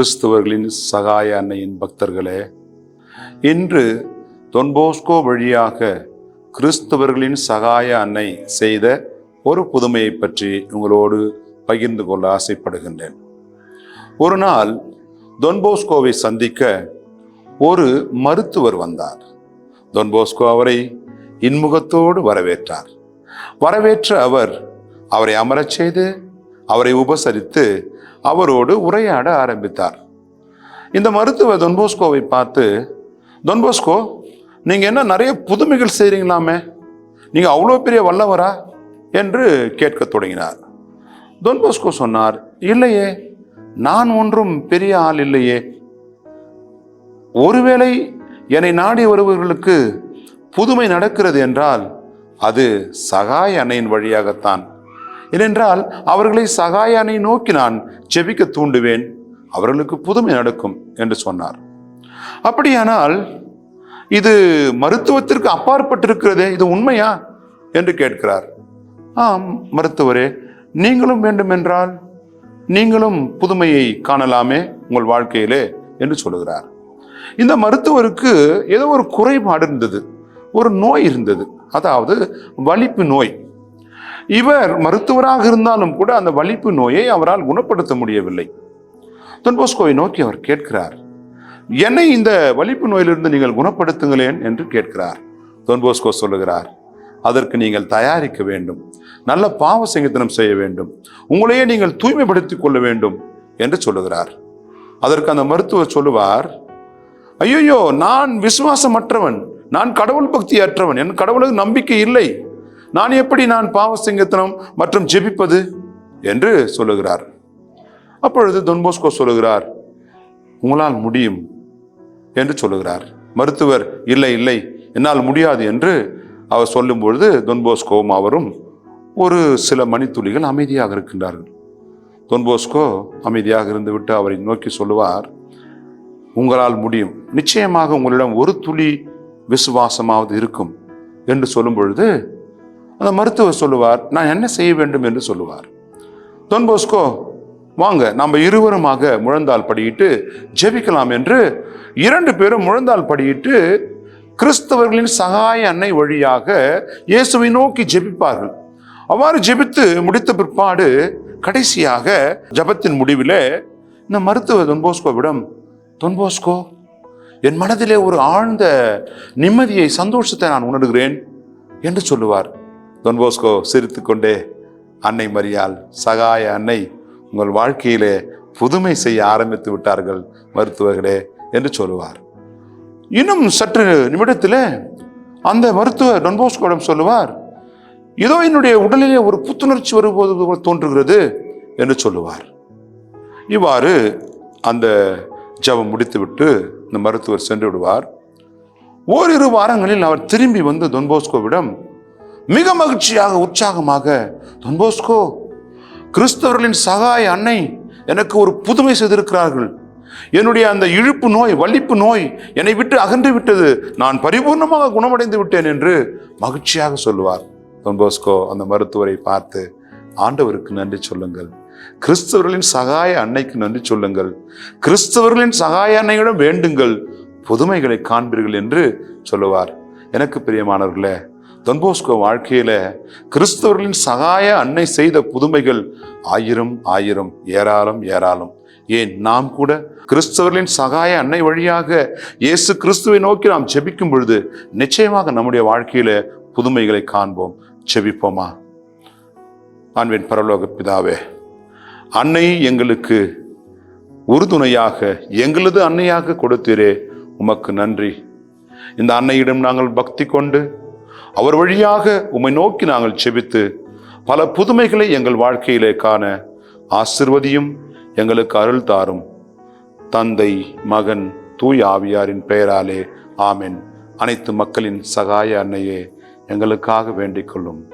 கிறிஸ்தவர்களின் சகாய அன்னையின் பக்தர்களே இன்று தொன்போஸ்கோ வழியாக கிறிஸ்தவர்களின் சகாய அன்னை செய்த ஒரு புதுமையை பற்றி உங்களோடு பகிர்ந்து கொள்ள ஆசைப்படுகின்றேன். ஒரு நாள் தொன்போஸ்கோவை சந்திக்க ஒரு மருத்துவர் வந்தார். தொன்போஸ்கோ அவரை இன்முகத்தோடு வரவேற்றார். வரவேற்ற அவர் அவரை அமரச் செய்து அவரை உபசரித்து அவரோடு உரையாட ஆரம்பித்தார். இந்த மருத்துவர் தொன்போஸ்கோவை பார்த்து தொன்போஸ்கோ நீங்கள் என்ன நிறைய புதுமைகள் செய்கிறீங்களாமே நீங்கள் அவ்வளோ பெரிய வல்லவரா? என்று கேட்கத் தொடங்கினார். தொன்போஸ்கோ சொன்னார் இல்லையே நான் ஒன்றும் பெரிய ஆள் இல்லையே. ஒருவேளை என்னை நாடி வருபவர்களுக்கு புதுமை நடக்கிறது என்றால் அது சகாய அணையின் வழியாகத்தான். ஏனென்றால் அவர்களை சகாயானை நோக்கி நான் ஜெபிக்க தூண்டுவேன். அவர்களுக்கு புதுமை நடக்கும் என்று சொன்னார். அப்படியானால் இது மருத்துவத்திற்கு அப்பாற்பட்டிருக்கிறதே இது உண்மையா? என்று கேட்கிறார். ஆம் மருத்துவரே நீங்களும் வேண்டுமென்றால் நீங்களும் புதுமையை காணலாமே உங்கள் வாழ்க்கையிலே என்று சொல்லுகிறார். இந்த மருத்துவருக்கு ஏதோ ஒரு குறைபாடு இருந்தது ஒரு நோய் இருந்தது அதாவது வலிப்பு நோய். இவர் மருத்துவராக இருந்தாலும் கூட அந்த வலிப்பு நோயை அவரால் குணப்படுத்த முடியவில்லை. தொன்போஸ்கோவை நோக்கி அவர் கேட்கிறார் என்னை இந்த வலிப்பு நோயிலிருந்து நீங்கள் குணப்படுத்துங்களேன்? என்று கேட்கிறார். தொன்போஸ்கோ சொல்லுகிறார் அதற்கு நீங்கள் தயாரிக்க வேண்டும் நல்ல பாவ சிங்கத்தனம் செய்ய வேண்டும் உங்களையே நீங்கள் தூய்மைப்படுத்திக் கொள்ள வேண்டும் என்று சொல்லுகிறார். அதற்கு அந்த மருத்துவர் சொல்லுவார் ஐயோ நான் விசுவாசமற்றவன் நான் கடவுள் பக்தி அற்றவன் என் கடவுளுக்கு நம்பிக்கை இல்லை நான் எப்படி நான் பாவ சிங்கத்தனம் மற்றும் ஜெபிப்பது? என்று சொல்லுகிறார். அப்பொழுது தொன்போஸ்கோ சொல்லுகிறார் உங்களால் முடியும் என்று சொல்லுகிறார். மருத்துவர் இல்லை இல்லை என்னால் முடியாது என்று அவர் சொல்லும்பொழுது தொன்போஸ்கோவும் அவரும் ஒரு சில மணித்துளிகள் அமைதியாக இருக்கின்றார்கள். தொன்போஸ்கோ அமைதியாக இருந்துவிட்டு அவரை நோக்கி சொல்லுவார் உங்களால் முடியும். நிச்சயமாக உங்களிடம் ஒரு துளி விசுவாசமாவது இருக்கும் என்று சொல்லும் பொழுது அந்த மருத்துவர் சொல்லுவார் நான் என்ன செய்ய வேண்டும் என்று சொல்லுவார். தொன்போஸ்கோ வாங்க நம்ம இருவருமாக முழந்தால் படியிட்டு ஜெபிக்கலாம் என்று இரண்டு பேரும் முழந்தால் படியிட்டு கிறிஸ்தவர்களின் சகாய அன்னை வழியாக இயேசுவை நோக்கி ஜெபிப்பார்கள். அவ்வாறு ஜெபித்து முடித்த பிற்பாடு கடைசியாக ஜபத்தின் முடிவிலே இந்த மருத்துவர் தொன்போஸ்கோவிடம் தொன்போஸ்கோ என் மனதிலே ஒரு ஆழ்ந்த நிம்மதியை சந்தோஷத்தை நான் உணர்கிறேன் என்று சொல்லுவார். தொன்போஸ்கோ சிரித்துக்கொண்டே அன்னை மரியால் சகாய அன்னை உங்கள் வாழ்க்கையிலே புதுமை செய்ய ஆரம்பித்து விட்டார்கள் மருத்துவர்களே என்று சொல்லுவார். இன்னும் சற்று நிமிடத்தில் அந்த மருத்துவர் டொன்போஸ்கோடம் சொல்லுவார் இதோ என்னுடைய உடலிலே ஒரு புத்துணர்ச்சி வரும்போது தோன்றுகிறது என்று சொல்லுவார். இவ்வாறு அந்த ஜபம் முடித்துவிட்டு இந்த மருத்துவர் சென்று விடுவார். ஓரிரு வாரங்களில் அவர் திரும்பி வந்து தொன்போஸ்கோவிடம் மிக மகிழ்ச்சியாக உற்சாகமாக தொன்போஸ்கோ கிறிஸ்தவர்களின் சகாய அன்னை எனக்கு ஒரு புதுமை செய்திருக்கிறார்கள். என்னுடைய அந்த இழுப்பு நோய் வலிப்பு நோய் என்னை விட்டு அகன்று விட்டது. நான் பரிபூர்ணமாக குணமடைந்து விட்டேன் என்று மகிழ்ச்சியாக சொல்லுவார். தொன்போஸ்கோ அந்த மருத்துவரை பார்த்து ஆண்டவருக்கு நன்றி சொல்லுங்கள். கிறிஸ்தவர்களின் சகாய அன்னைக்கு நன்றி சொல்லுங்கள். கிறிஸ்தவர்களின் சகாய அன்னையிடம் வேண்டுங்கள். புதுமைகளை காண்பீர்கள் என்று சொல்லுவார். எனக்கு பிரியமானவர்களே தொன்போஸ்கோ வாழ்க்கையில கிறிஸ்தவர்களின் சகாய அன்னை செய்த புதுமைகள் ஆயிரம் ஆயிரம் ஏராளம் ஏராளம். ஏன்? நாம் கூட கிறிஸ்தவர்களின் சகாய அன்னை வழியாக இயேசு கிறிஸ்துவை நோக்கி நாம் ஜெபிக்கும் பொழுது நிச்சயமாக நம்முடைய வாழ்க்கையில புதுமைகளை காண்போம். செபிப்போமா ஆண்பின் பரலோக பிதாவே அன்னை எங்களுக்கு உறுதுணையாக எங்களது அன்னையாக கொடுத்தீரே. உமக்கு நன்றி. இந்த அன்னையிடம் நாங்கள் பக்தி கொண்டு அவர் வழியாக உம்மை நோக்கி நாங்கள் செபித்து பல புதுமைகளை எங்கள் வாழ்க்கையிலே காண ஆசிர்வதியும் எங்களுக்கு அருள் தாரும். தந்தை மகன் தூய் ஆவியாரின் பெயராலே ஆமென். அனைத்து மக்களின் சகாய அன்னையே எங்களுக்காக வேண்டிக் கொள்ளும்.